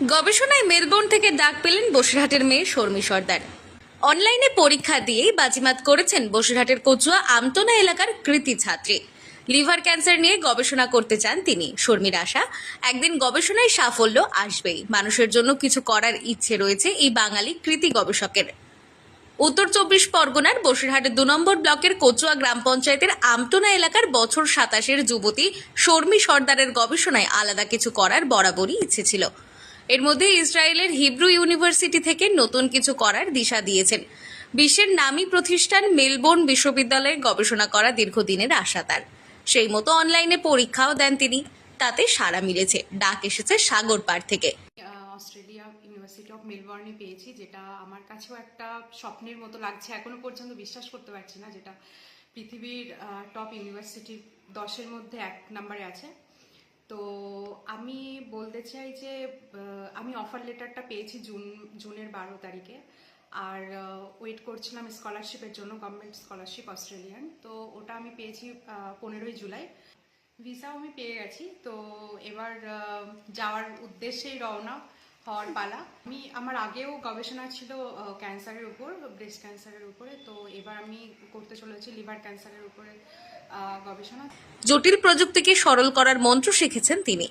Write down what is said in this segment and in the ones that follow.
গবেষণায় মেলবোর্ন থেকে ডাক পেলেন বসিরহাটের মেয়ে শর্মী সর্দার। অনলাইনে পরীক্ষা দিয়েই বাজিমাত করেছেন বসিরহাটের কচুয়া আমতনা এলাকার কৃতি ছাত্রী। লিভার ক্যান্সার নিয়ে গবেষণা করতে চান তিনি, শর্মীর আশা। একদিন গবেষণায় সাফল্য আসবেই। মানুষের জন্য কিছু করার ইচ্ছে রয়েছে এই বাঙালি কৃতি গবেষকের। উত্তর চব্বিশ পরগনার বসিরহাটের দু নম্বর ব্লকের কচুয়া গ্রাম পঞ্চায়েতের আমতনা এলাকার বছর সাতাশের যুবতী শর্মী সর্দারের গবেষণায় আলাদা কিছু করার বরাবরই ইচ্ছে ছিল। এর মধ্যে ইসরায়েলের হিব্রু ইউনিভার্সিটি থেকে নতুন কিছু করার দিশা দিয়েছেন। বিশ্বের নামী প্রতিষ্ঠান মেলবোর্ন বিশ্ববিদ্যালয়ে গবেষণা করা দীর্ঘদিনের আশা তার। সেই মতো অনলাইনে পরীক্ষাও দেন তিনি। তাতে সাড়া মিলেছে। ডাক এসেছে সাগর পাড় থেকে। অস্ট্রেলিয়া ইউনিভার্সিটি অফ মেলবর্নে পেয়েছি, যেটা আমার কাছেও একটা স্বপ্নের মতো লাগছে। এখনও পর্যন্ত বিশ্বাস করতে পারছি না, যেটা পৃথিবীর টপ ইউনিভার্সিটি দশের মধ্যে এক নম্বরে আছে। তো আমি বলতে চাই যে আমি অফার লেটারটা পেয়েছি জুন, জুনের বারো তারিখে। আর ওয়েট করছিলাম স্কলারশিপের জন্য গভর্নমেন্ট স্কলারশিপ অস্ট্রেলিয়ান তো ওটা আমি পেয়েছি পনেরোই জুলাই। ভিসাও আমি পেয়ে গেছি। তো এবার যাওয়ার উদ্দেশ্যেই রওনা। হওয়ার পালা আমি, আমার আগেও গবেষণা ছিল ক্যান্সারের উপর, ব্রেস্ট ক্যান্সারের উপরে। তো এবার আমি করতে চলেছি লিভার ক্যান্সারের উপরে জটিল প্রযুক্তিকে সরল করার মন্ত্র শিখেছেন তিনি।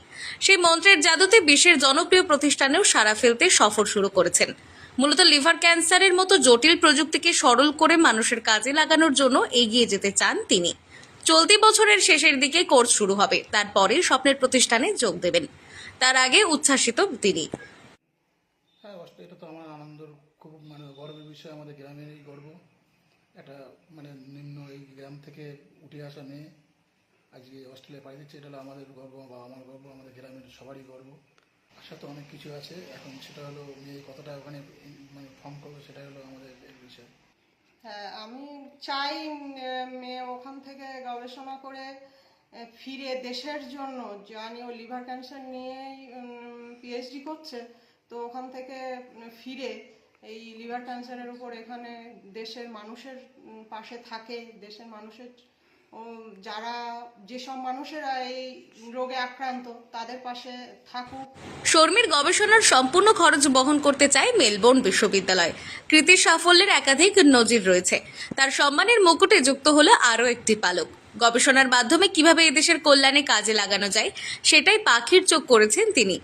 সেই মন্ত্রের জাদুতে বিশ্বের জনপ্রিয় প্রতিষ্ঠানেও সারা ফেলতে সফর শুরু করেছেন। মূলত লিভার ক্যান্সারের মতো জটিল প্রযুক্তিকে সরল করে মানুষের কাজে লাগানোর জন্য এগিয়ে যেতে চান তিনি। চলতি বছরের শেষের দিকে কোর্স শুরু হবে। তারপরে স্বপ্নের প্রতিষ্ঠানে যোগ দেবেন। তার আগে উচ্ছ্বাসিত তিনি হ্যাঁ অবশ্যই এটা তো আমার আনন্দের খুব মানে গর্বের বিষয়, আমাদের গ্রামেরই গর্ব। একটা মানে নিম্ন এই গ্রাম থেকে উঠে আসা মেয়ে আজকে অস্ট্রেলিয়া পাড়ি দিচ্ছে এটা হলো আমাদের গর্ব বা আমার গর্ব, আমাদের গ্রামের সবারই গর্ব। আশা তো অনেক কিছু আছে, এখন সেটা হলো মেয়ে কতটা ওখানে মানে ফর্ম করবে সেটা হলো আমাদের এর বিষয়। হ্যাঁ আমি চাই মেয়ে ওখান থেকে গবেষণা করে ফিরে দেশের জন্য, জানি ও লিভার ক্যান্সার নিয়েই পিএইচডি করছে, তো ওখান থেকে ফিরে এই লিভার ক্যান্সারের উপর এখানে দেশের মানুষের পাশে থাকে, দেশের মানুষের যারা যেসব মানুষেরা এই রোগে আক্রান্ত, তাদের পাশে থাকুক। শর্মীর গবেষণার সম্পূর্ণ খরচ বহন করতে চায় মেলবোর্ন বিশ্ববিদ্যালয়। কৃতির সাফল্যের একাধিক নজির রয়েছে। তার সম্মানের মুকুটে যুক্ত হলো আরও একটি পালক। গবেষণার মাধ্যমে কীভাবে এদেশের কল্যাণে কাজে লাগানো যায়, সেটাই পাখির চোখ করেছেন তিনি।